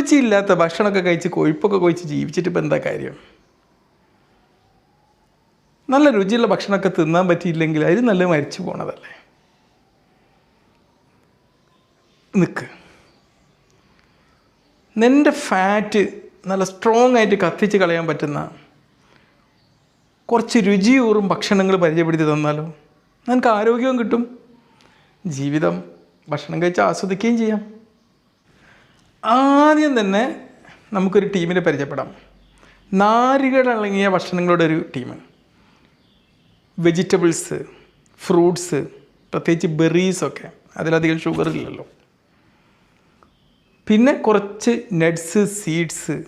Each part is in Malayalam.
രുചിയില്ലാത്ത ഭക്ഷണമൊക്കെ കഴിച്ച് കൊഴുപ്പൊക്കെ കൊഴിച്ച് ജീവിച്ചിട്ട് ഇപ്പം എന്താ കാര്യം? നല്ല രുചിയുള്ള ഭക്ഷണമൊക്കെ തിന്നാൻ പറ്റിയില്ലെങ്കിൽ അതിൽ നല്ല മരിച്ചു പോണതല്ലേ? നിൽക്ക് നിന്റെ ഫാറ്റ് നല്ല സ്ട്രോങ് ആയിട്ട് കത്തിച്ച് കളയാൻ പറ്റുന്ന കുറച്ച് രുചിയൂറും ഭക്ഷണങ്ങൾ പരിചയപ്പെടുത്തി തന്നാലോ? നിനക്ക് ആരോഗ്യവും കിട്ടും. ജീവിതം ഭക്ഷണം കഴിച്ച് ആസ്വദിക്കുകയും ചെയ്യാം. ആദ്യം തന്നെ നമുക്കൊരു ടീമിനെ പരിചയപ്പെടാം. നാരുകളടങ്ങിയ ഭക്ഷണങ്ങളുടെ ഒരു ടീം. വെജിറ്റബിൾസ് ഫ്രൂട്ട്സ് പ്രത്യേകിച്ച് ബെറീസൊക്കെ അതിലധികം ഷുഗർ ഇല്ലല്ലോ. പിന്നെ കുറച്ച് നട്ട്സ് സീഡ്സ്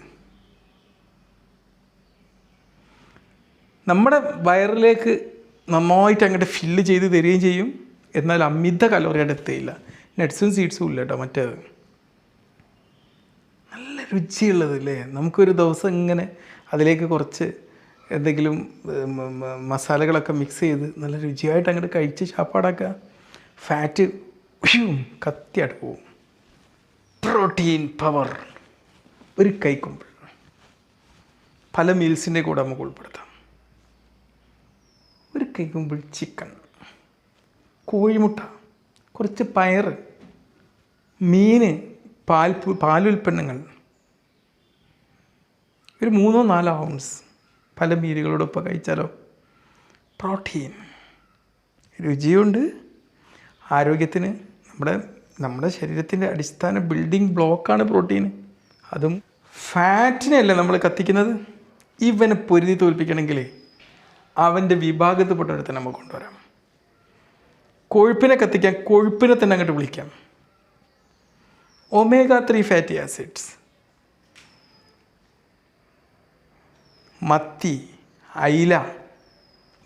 നമ്മുടെ വയറിലേക്ക് നന്നായിട്ട് അങ്ങോട്ട് ഫില്ല് ചെയ്ത് തരികയും ചെയ്യും. എന്നാൽ അമിത കലോറിയുടെ എത്തുകയില്ല. നട്ട്സും സീഡ്സും ഇല്ല കേട്ടോ മറ്റേത്. രുചിയുള്ളത് അല്ലേ നമുക്കൊരു ദിവസം ഇങ്ങനെ അതിലേക്ക് കുറച്ച് എന്തെങ്കിലും മസാലകളൊക്കെ മിക്സ് ചെയ്ത് നല്ല രുചിയായിട്ട് അങ്ങോട്ട് കഴിച്ച് ചാപ്പാടാക്കുക. ഫാറ്റ് കത്തിയായിട്ട് പോവും. പ്രോട്ടീൻ പവർ ഒരു കൈക്കുമ്പോൾ പല മീൽസിന്റെ കൂടെ നമുക്ക് ഉൾപ്പെടുത്താം. ഒരു കൈക്കുമ്പിൾ ചിക്കൻ കോഴിമുട്ട കുറച്ച് പയർ മീൻ പാൽ പാലുൽപ്പന്നങ്ങൾ ഒരു മൂന്നോ നാലോ ഔൺസ് പല മീനുകളോടൊപ്പം കഴിച്ചാലോ? പ്രോട്ടീൻ. രുചിയുണ്ട്. ആരോഗ്യത്തിന് നമ്മുടെ നമ്മുടെ ശരീരത്തിന്റെ അടിസ്ഥാന ബിൽഡിംഗ് ബ്ലോക്കാണ് പ്രോട്ടീൻ. അതും ഫാറ്റിനെയല്ലേ നമ്മൾ കത്തിക്കുന്നത്? ഇവനെ പൊരുതി തോൽപ്പിക്കണമെങ്കിൽ അവന്റെ വിഭാഗത്തിൽപ്പെട്ടൊരുത്തനെ നമുക്ക് കൊണ്ടുവരാം. കൊഴുപ്പിനെ കത്തിക്കാൻ കൊഴുപ്പിനെ തന്നെ അങ്ങോട്ട് വിളിക്കാം. ഒമേഗ ത്രീ ഫാറ്റി ആസിഡ്സ് മത്തി അയില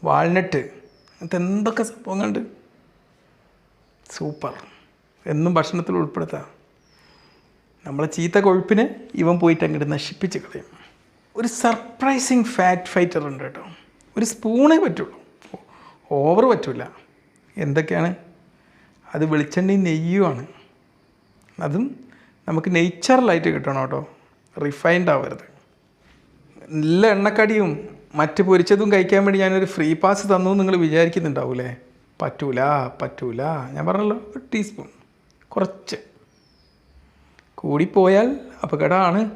വാൾനട്ട് അങ്ങനത്തെ എന്തൊക്കെ സംഭവങ്ങളുണ്ട്? സൂപ്പർ. എന്നും ഭക്ഷണത്തിൽ ഉൾപ്പെടുത്താം. നമ്മളെ ചീത്ത കൊഴുപ്പിനെ ഇവൻ പോയിട്ട് അങ്ങോട്ട് നശിപ്പിച്ച് കളയും. ഒരു സർപ്രൈസിങ് ഫാറ്റ് ഫൈറ്റർ ഉണ്ട് കേട്ടോ. ഒരു സ്പൂണേ പറ്റുള്ളൂ. ഓവർ പറ്റില്ല എന്തൊക്കെയാണ്? അത് വെളിച്ചെണ്ണയും നെയ്യുമാണ്. അതും നമുക്ക് നേച്ചറലായിട്ട് കിട്ടണം കേട്ടോ. റിഫൈൻഡ് ആവരുത്. നല്ല എണ്ണക്കടിയും മറ്റ് പൊരിച്ചതും കഴിക്കാൻ വേണ്ടി ഞാനൊരു ഫ്രീ പാസ് തന്നു നിങ്ങൾ വിചാരിക്കുന്നുണ്ടാവൂലേ പറ്റൂല പറ്റൂല. ഞാൻ പറഞ്ഞല്ലോ ഒരു ടീസ്പൂൺ കുറച്ച്. കൂടിപ്പോയാൽ അപകടമാണ്.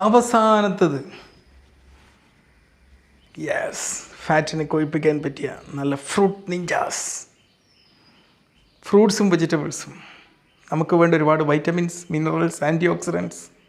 അവസാനത്തത്. യെസ് ഫാറ്റിനെ കൊഴിപ്പിക്കാൻ പറ്റിയ നല്ല ഫ്രൂട്ട് നിഞ്ചാസ് ഫ്രൂട്ട്സും വെജിറ്റബിൾസും നമുക്ക് വേണ്ട ഒരുപാട് വൈറ്റമിൻസ് മിനറൽസ് ആന്റി ഓക്സിഡൻസ്